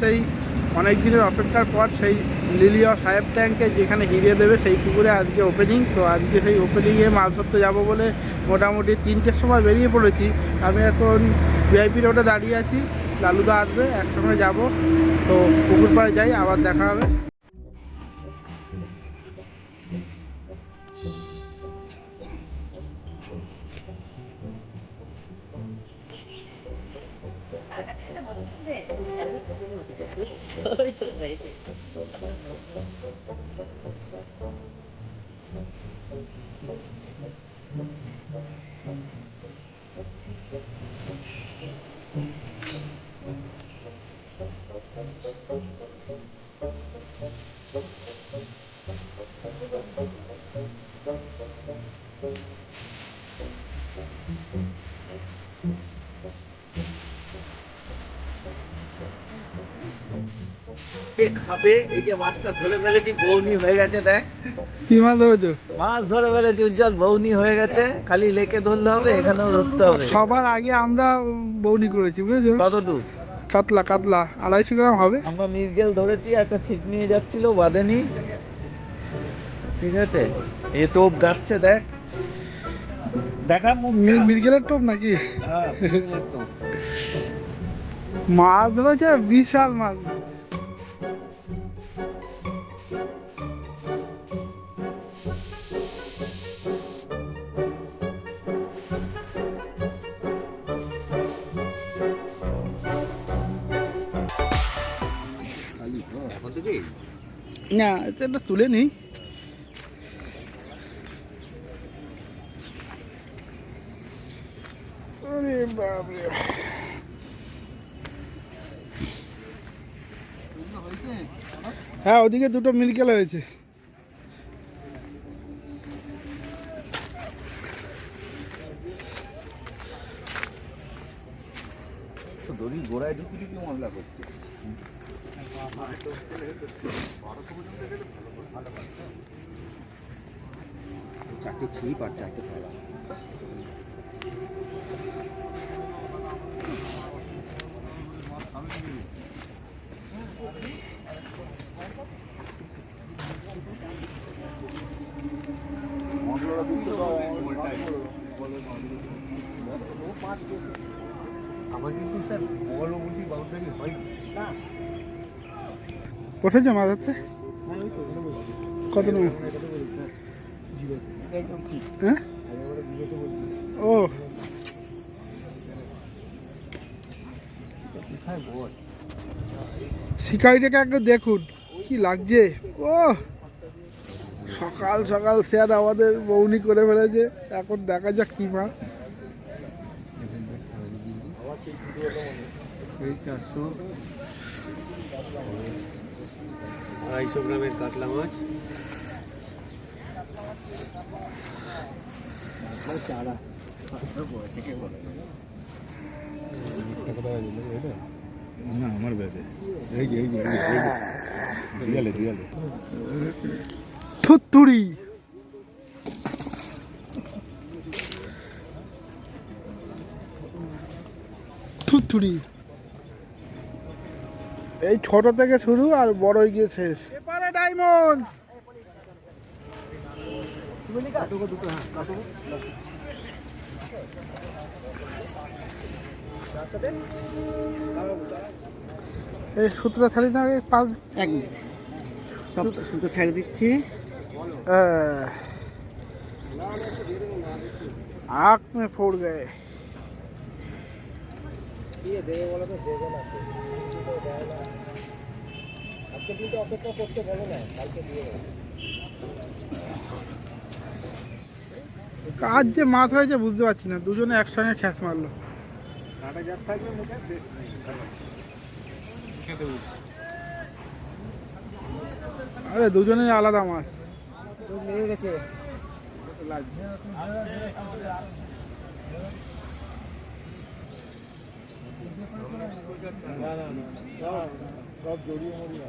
সেই অনেক দিনের অপেক্ষার পর সেই লিলিয়া সাহেব ট্যাঙ্কে যেখানে হিরিয়ে দেবে সেই পুকুরে আজকে ওপেনিং তো আজকে সেই ওপেনিংয়ে মাছ ধরতে যাব বলে মোটামুটি তিনটের সময় বেরিয়ে পড়েছি। আমি এখন ভিআইপি রোডে দাঁড়িয়ে আছি। লালুদা আসবে, একসঙ্গে যাব। তো পুকুর পাড়ে যাই, আবার দেখা হবে। কে খাবে এই যে মাছটা ধরে ফেলেছি বৌনি হয়ে গেছে দেখ। কি মাছ ধরেছো? মাছ ধরে ফেলেছি উজ্জ্বল বৌনি হয়ে গেছে। খালি লেকে ধরলে হবে এখানেও ধরতে হবে। সবার আগে আমরা বৌনি করেছি বুঝেছ? কতটুক? কাতলা কাতলা। আড়াইশো গ্রাম হবে। আমরা মির্গেল ধরেছি একটা ছিপ নিয়ে যাচ্ছিল বাঁধেনি। ঠিক আছে? এ টোপ গাচ্ছে দেখ। দেখা মিরগেলের টোপ নাকি? হ্যাঁ। মাছ ধরেছে বিশাল মাছ। না এটা তুলে নিই। আরে বাপরে। হ্যাঁ ওদিকে দুটো মিরকেল হয়েছে দড়ি গোড়ায় ঢুকি ঢুকি মশলা করছে চারটে ছিপ আর চারটে থালা আমার কিন্তু স্যার বল মুটি বাউন্ডারি হয় না কত হ্যাঁ ও। কোথায় শিকারিটাকে একবার দেখুন কি লাগছে। ও সকাল সকাল স্যার আমাদের বৌনি করে ফেলেছে এখন দেখা যাক কি মাছ চারশো আড়াইশো গ্রামের কাতলা মাছ। চারা না আমার ব্যাগে এই যে এই যে দিয়ালে দিয়ালে। থুত্তুড়ি থুত্তুড়ি এই ছোট থেকে শুরু আর বড় গিয়ে শেষ এপারে ডায়মন্ড এই সূত্র ছাড়ি না এই পাঁচ এক সব সুতো ছেড়ে দিচ্ছি আহ, आँख में फोड़ गए কাজ যে মাছ হয়েছে বুঝতে পারছি না দুজনে একসঙ্গে খ্যাস মারলো। আরে দুজনেই আলাদা মাছ। লেগে গেছে। সব জড়িয়ে মরিয়া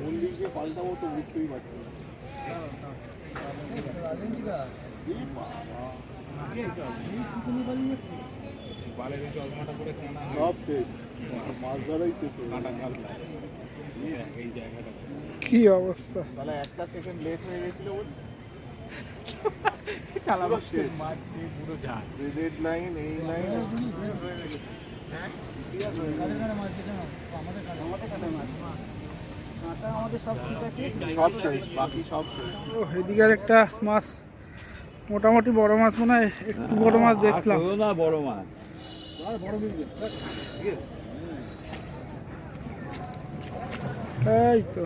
মন্দিরকে পাল্টাবো তো বুঝতেই পারছি না। সব শেষ মাছ ধরাই শেষ কি অবস্থা তাহলে একটা সেকেন্ড লেট হয়ে গেছিল রেড লাইন এই লাইন এদিকে একটা মাছ মোটামুটি বড় মাছ মনে হয় একটু বড় মাছ দেখলাম। না বড় মাছ। এই তো।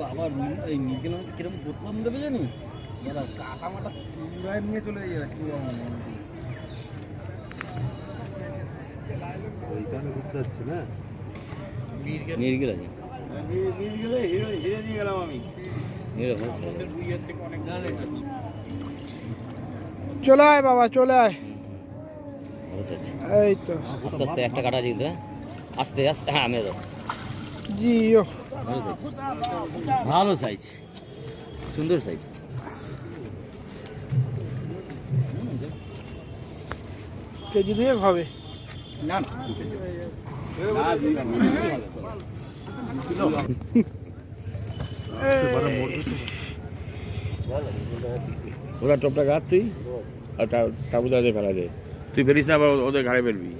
বাবা রুই এই মিরগেল মাছ কীরকম বোতলাম দেবে জানি এরা কাটা মাটা চুড়ায় নিয়ে চলে যাচ্ছে ওইখানে ঘুরতে যাচ্ছে না মিরগেল আছে হিরে নিয়ে গেলাম আমি রুইয়ের থেকে অনেক চলে আয় বাবা, চলে আয়। সাইজ এই তো। আস্তে আস্তে একটা কাটা হ্যাঁ? আস্তে আস্তে হ্যাঁ আমি দাও জি ও ভালো সাইজ ভালো সাইজ সুন্দর সাইজ কেজি দিয়ে হবে। না না ওরা টপটা গাছ তুই আর তাবুতে ওদের ফেলা দে। তুই ফেলিস না, আবার ওদের ঘাড়ে ফেলবি।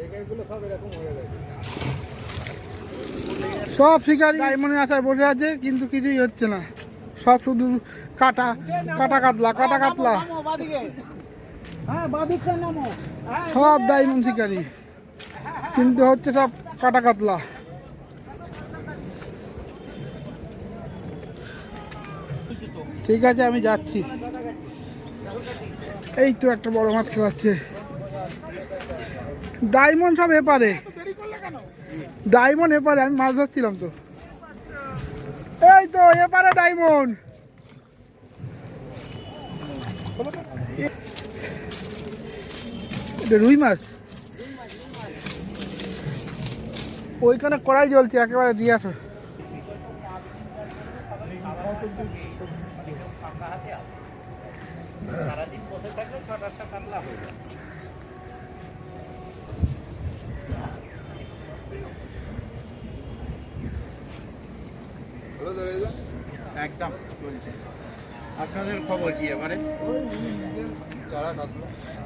সব শিকারি ডায়মন্ডে আশায় বসে আছে, কিন্তু কিছুই হচ্ছে না। সব শুধু কাটা কাটা কাতলা কাটা কাতলা। সব ডায়মন্ড শিকারি, কিন্তু হচ্ছে সব কাটা কাতলা। ঠিক আছে, আমি যাচ্ছি। এই তো একটা বড় মাছ খেলাচ্ছে। ডায়মন্ড সব এপারে। ডায়মন্ড এপারে, আমি মাছ ধরছিলাম তো। এই তো, এপারে ডায়মন্ড রুই মাছ। ওইখানে কড়াই জ্বলছে, একেবারে দিয়ে আসো। একদম চলছে। আপনাদের খবর কি এবারে?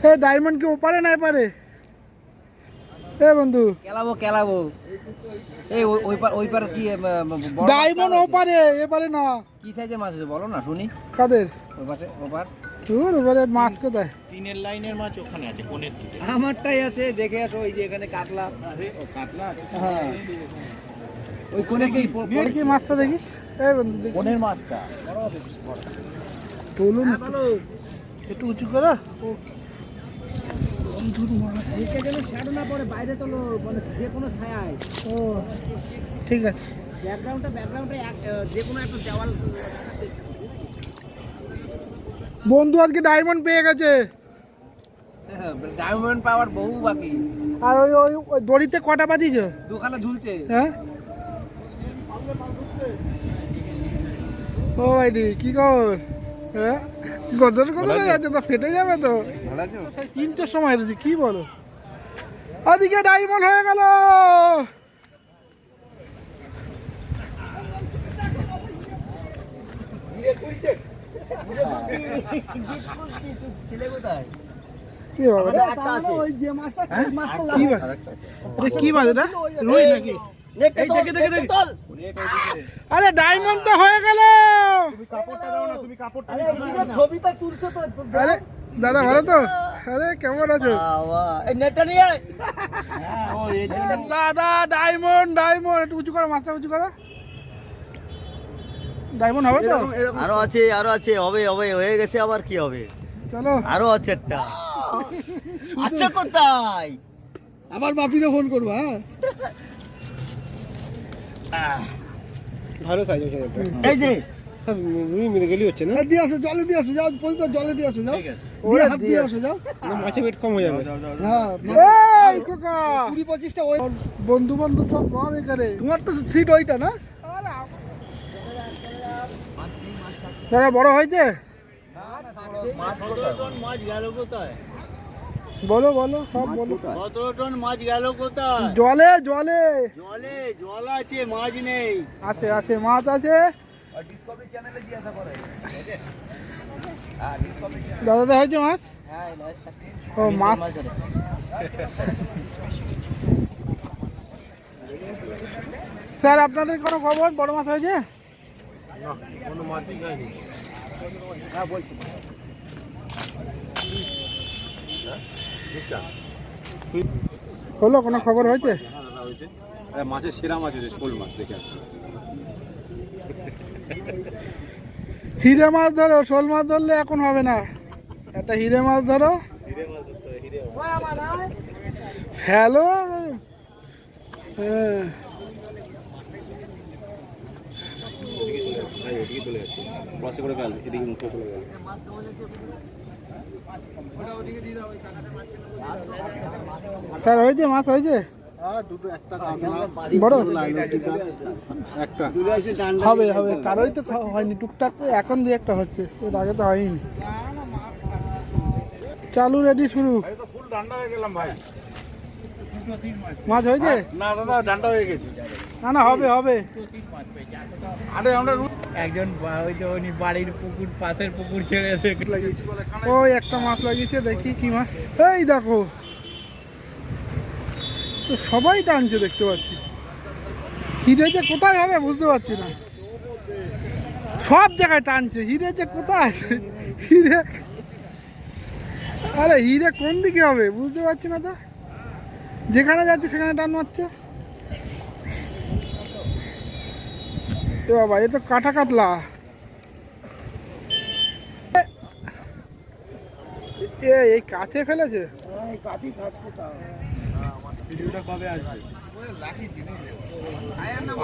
এ ডায়মন্ড কি ওপারে না এপারে? এ বন্ধু। কেলাবো কেলাবো। এই ওই- পার ওই পার কি ডায়মন্ড? ওপারে এপারে না। কি সাইজের মাছ আছে বলো না শুনি। কাদের? ওই পাশে ওপার তোর ওপারে মাছ কোথায়? তিনের লাইনের মাছ ওখানে আছে দিকে। আমারটাই আছে দেখে আসো ওই যে এখানে কাতলা। কাতলা হ্যাঁ। ওই কোনে কি কি মাছটা দেখি? এ বন্ধু দেখি। কোনের মাছটা? তুলুন একটু উঁচু করো। মানে ঠিক আছে। ব্যাকগ্রাউন্ডটা ব্যাকগ্রাউন্ডে যে কোনো একটা দেওয়াল বন্ধু আজকে ডায়মন্ড পেয়ে গেছে। ডায়মন্ড পাওয়ার বহু বাকি। আর ওই ওই দড়িতে কটা বাজিয়েছ? দুখানা ঝুলছে। হ্যাঁ? ও ভাইডি কি খবর? হ্যাঁ? গদর গদর যাচ্ছে তো ফেটে যাবে তো। তিনটের সময় কি বলো? ওদিকে ডায়মন্ড হয়ে গেল। কি বাবা হ্যাঁ? কি মাছ? কি মাছ রুই নাকি? আরে ডায়মন্ড তো হয়ে গেল! দাদা ভালো তো? আরে কেমন আছো? দাদা ডায়মন্ড ডায়মন্ড একটু উঁচু করো মাছটা উঁচু করো। ডায়মন্ড হবে তো? আরও আছে আরও আছে হবে হবে হয়ে গেছে আবার কি হবে? চলো। আরও আছে একটা। আচ্ছা কোথায়? আবার বাপিকে ফোন করব হ্যাঁ? এই যে। সব রুই গেলি হচ্ছে না? দিয়ে আসো জলে দিয়ে আসো যাও জলে দিয়ে আসো যাও। দিয়ে হাত দিয়ে আসো যাও। মাছের পেট কম হয়ে যাবে। হ্যাঁ এই কোকা কুড়ি পঁচিশটা ওই বন্ধু বন্ধু সব কম এখানে। তোমার তো সিট ওইটা না? দাদা বড় হয়েছে? মাছ গেল কোথায়? বলো বলো সব বলো। টন মাছ গেল কোথায়? জলে জলে। জলে জল আছে মাছ নেই। আছে আছে মাছ আছে। দাদাতে হয়েছে মাছ? ও মাছ। স্যার আপনাদের কোনো খবর? বড় মাছ হয়েছে? হলো কোনো খবর হয়েছে? মাছের সেরা মাছ হয়েছে শোল মাছ দেখে আসতে হিরে মাছ ধরো শোল মাছ ধরলে এখন হবে না। একটা হিরে মাছ ধরো। ফেলো। হ্যাঁ। এদিকে চলে করে গেল এদিকে মুখে চলে গেল। স্যার হয়েছে মাছ হয়েছে হ্যাঁ বড় একটা। হবে হবে। কারোই তো হয়নি। টুকটাক এখন একটা হচ্ছে। এর আগে তো হয়নি। চালু রেডি শুরু। হয়ে গেলাম ভাই মাছ হয়েছে? না দাদা হয়ে গেছে। না না হবে হবে। আরে আমরা একজন ওই যে উনি বাড়ির পুকুর পাশের পুকুর ছেড়ে ওই একটা মাছ লাগিয়েছে দেখি কি মাছ। এই দেখো। তো সবাই টানছে দেখতে পাচ্ছি। হিরে যে কোথায় হবে বুঝতে পারছি না। সব জায়গায় টানছে। হিরে যে কোথায়? হিরে আরে হিরে কোন দিকে হবে বুঝতে পারছি না তো। যেখানে যাচ্ছে সেখানে টান মারছে। এ বাবা এ তো কাটা কাতলা। এ এই কাছে ফেলেছে?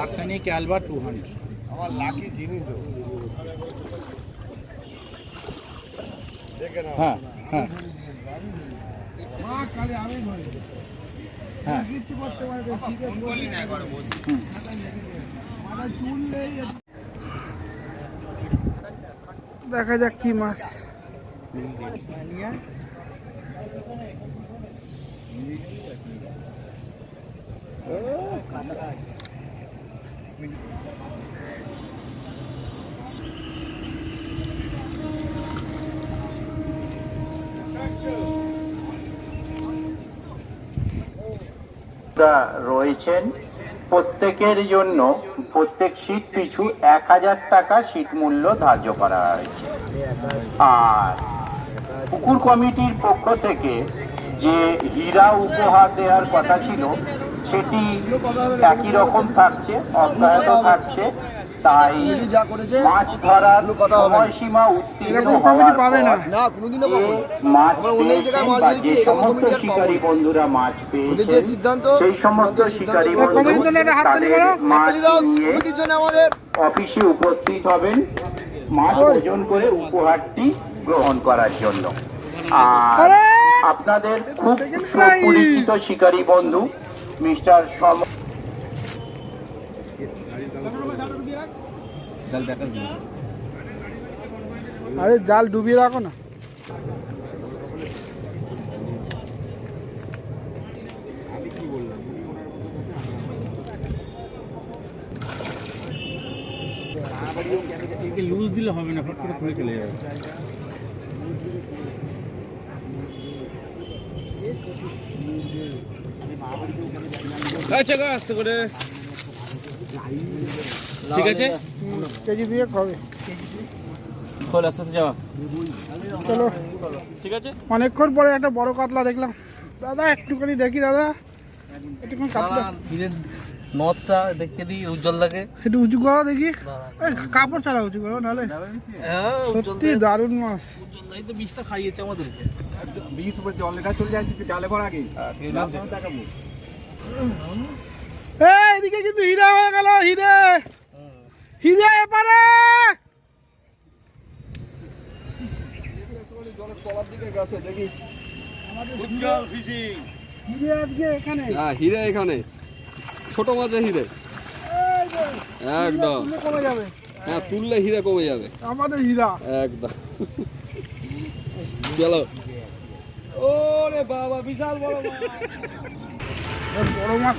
আর্সেনিক অ্যালবা টু হান্ড্রেড আমার লাকি জিনিস হ্যাঁ হ্যাঁ। হ্যাঁ। দেখা যাক কি মাছ। রা রয়েছেন প্রত্যেকের জন্য প্রত্যেক সিট পিছু এক হাজার টাকা সিট মূল্য ধার্য করা হয়েছে। আর পুকুর কমিটির পক্ষ থেকে যে হীরা উপহার দেওয়ার কথা ছিল, সেটি একই রকম থাকছে, অব্যাহত থাকছে। তাই যা করেছে মাছ ধরার কথা হবে না। উত্তীর্ণ হওয়ার পাবে না। না কোনোদিনও পাবো মাছ অন্য জায়গায় মাছ দিয়েছি, এরকম কমিটি আর পাবো বন্ধুরা মাছ ওদের যে সিদ্ধান্ত সেই সমস্ত শিকারী সিদ্ধান্ত বন্ধু কমিটির জন্য একটা হাততালি তাদের করো। মাছ হাততালি দাও কমিটির জন্য আমাদের। অফিসে উপস্থিত হবেন। মাছ ওজন করে উপহারটি গ্রহণ করার জন্য। আর আপনাদের খুব! সুপরিচিত শিকারী বন্ধু মিস্টার সম আরে জাল ডুবিয়ে রাখো না। একে লুজ দিলে হবে না ফট করে খুলে চলে যাবে। আচ্ছা আস্তে করে। ঠিক আছে? কেজি দিয়ে খোল আস্তে আস্তে যাওয়া চলো। ঠিক আছে? অনেকক্ষণ পরে একটা বড় কাতলা দেখলাম। দাদা একটুখানি দেখি দাদা। একটুখানি কাতলা। দেখতে দিই উজ্জ্বল লাগে। একটু উঁচু করো দেখি। কাপড় ছাড়া উঁচু করো নাহলে হ্যাঁ সত্যি দারুণ মাছ। উজ্জ্বল তো বিষটা খাইয়েছে আমাদেরকে। বিশ উপরে জলটা চলে যাচ্ছে জালে ভরা আগে। দেখাবো। এই এদিকে কিন্তু হিরে হয়ে গেল হিরে। হিরে এপারে হিরে এখানে। ছোট মাছে হিরে। একদম। কমে যাবে হ্যাঁ তুললে হিরে কমে যাবে। আমাদের হীরা। একদম। চলো। ওরে বাবা বিশাল বড় মাছ। বড় মাছ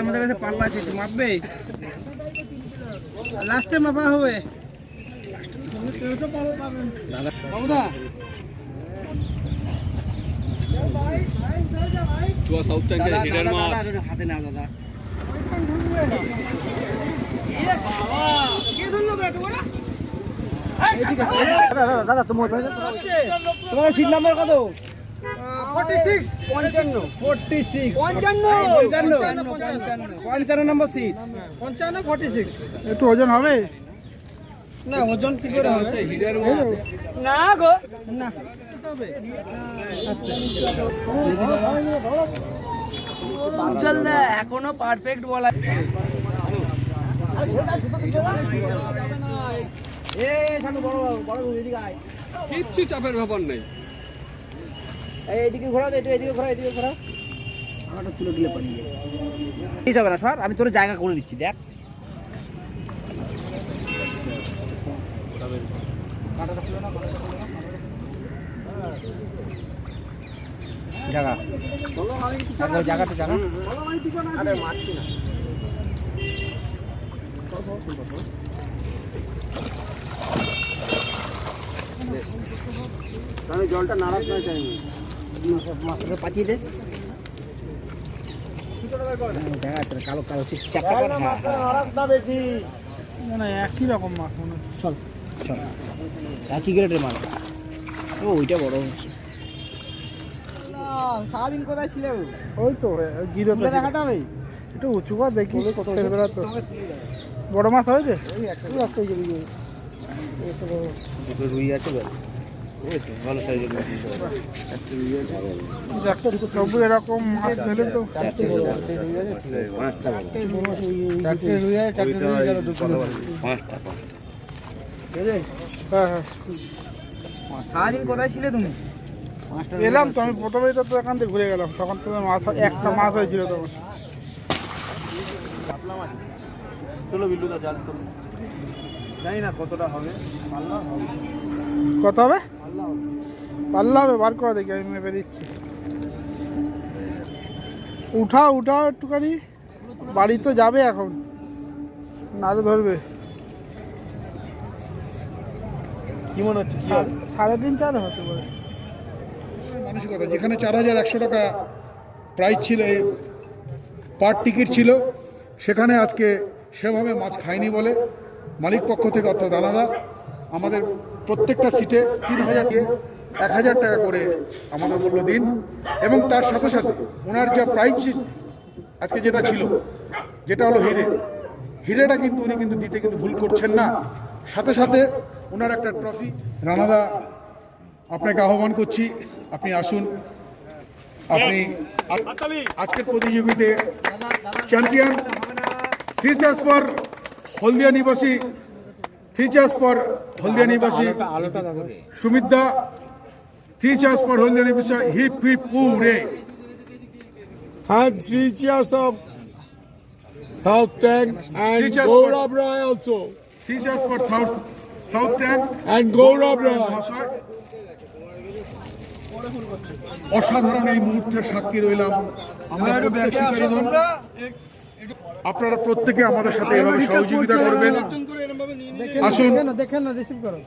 আমাদের কাছে পাল্লা আছে একটু মাপবে? লাস্টে মাপা হবে। হাতে নাও দাদা। দাদা তোমার তোমার সিট নাম্বার কত? পঞ্চান্ন। ফর্টি সিক্স পঞ্চান্ন। পঞ্চান্ন পঞ্চান্ন। নম্বর সিট পঞ্চান্ন ফর্টি সিক্স একটু ওজন হবে? না ওজন কি করে হচ্ছে না গো। না। চল এখনও পারফেক্ট বলা এ ছাড়ো বড় বড় এদিকে আয়। কিচ্ছু চাপের ব্যাপার নেই। এই এদিকে ঘোরাও তো একটু এদিকে ঘোরাও এদিকে ঘোরাও। আমারটা তুলে দিলে পাঠিয়ে ঠিক হবে না সর আমি তোর জায়গা করে দিচ্ছি দেখ। জায়গা। জায়গা জায়গাটা জায়গা আরে মারছি না। আমি জলটা নাড়াতে চাইনি। মাছটা পাঠিয়ে দে। দেখা যাচ্ছে কালো কালো। মানে একই রকম মাছ মনে চল চল। একই গ্রেডের মাল ও ওইটা বড় হচ্ছে। সারাদিন কোথায় ছিলে ওই তো গিরো দেখাতে হবে একটু উঁচু কর দেখি ছেলেবেলা তো। বড় মাছ হয়েছে? রুই আছে তবু এরকম মাছ তো হ্যাঁ হ্যাঁ সারাদিন কোথায় ছিলে তুমি? এলাম তো আমি প্রথমেই তো তো এখান থেকে ঘুরে গেলাম তখন তো মাছ একটা মাছ হয়েছিল তখন। জানি না কতটা হবে। কত হবে? পাল্লা হবে বার করে দেখি আমি মেপে দিচ্ছি। উঠাও উঠাও একটুখানি। বাড়ি তো যাবে এখন। নাড়ু ধরবে। কি মনে হচ্ছে কি সাড়ে তিন চার হতে পারে। মানসিকতা যেখানে চার হাজার একশো টাকা প্রাইস ছিল পার টিকিট ছিল সেখানে আজকে সেভাবে মাছ খায়নি বলে মালিক পক্ষ থেকে অর্থাৎ রানাদা আমাদের প্রত্যেকটা সিটে তিন হাজার দিয়ে এক হাজার টাকা করে আমাদের বলল দিন। এবং তার সাথে সাথে ওনার যা প্রাইস আজকে যেটা ছিল, যেটা হলো হিরে। হিরেটা কিন্তু উনি কিন্তু দিতে কিন্তু ভুল করছেন না। সাথে সাথে ওনার একটা ট্রফি রানাদা, আপনাকে আহ্বান করছি, আপনি আসুন। আপনি আজকের প্রতিযোগিতায় চ্যাম্পিয়ন থ্রি পর হলদিয়া নিবাসী থ্রি চার্জ ফর হলদিয়া নিবাসী Sumit da three cheers for Haldia নিবাসী hip hip hooray And three cheers of South Tank and Three cheers for- Gaurav three cheers for south south tank And Gaurav Rai. মহাশয় অসাধারণ এই মুহূর্তের সাক্ষী রইলাম আমরা। আপনারা প্রত্যেকে আমাদের সাথে এভাবে সহযোগিতা করবেন। আসুন। দেখেন না রিসিভ করো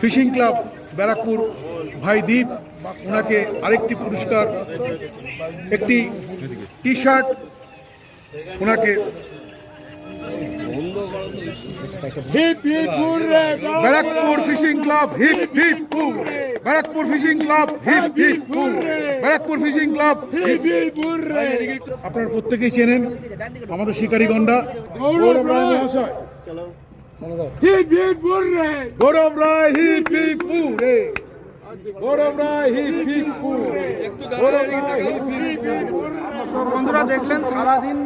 ফিশিং ক্লাব ব্যারাকপুর ভাই দ্বীপ ওনাকে আরেকটি পুরস্কার একটি টি শার্ট ওনাকে! Barrackpore fishing club hip hip hooray Barrackpore fishing club hip hip hooray Barrackpore fishing club Hip hip hooray! আপনারা প্রত্যেকেই চেনেন আমাদের শিকারীগণরা গৌরব রায় মহাশয়। Hip hip Gaurav Rai hip hip বন্ধুরা দেখলেন, সারাদিন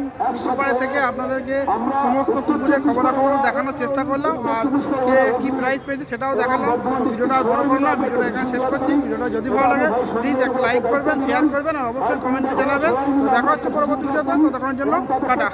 সবাই থেকে আপনাদেরকে সমস্ত পুকুরের খবরাখবর দেখানোর চেষ্টা করলাম আর কে কি প্রাইস পেয়েছে সেটাও দেখালাম। ভিডিওটা বড় করলাম ভিডিওটা এখানে শেষ করছি। ভিডিওটা যদি ভালো লাগে প্লিজ একটা লাইক করবেন শেয়ার করবেন আর অবশ্যই কমেন্টে জানাবেন। দেখা হচ্ছে পরবর্তী ভিডিওতে দেখানোর জন্য টাটা।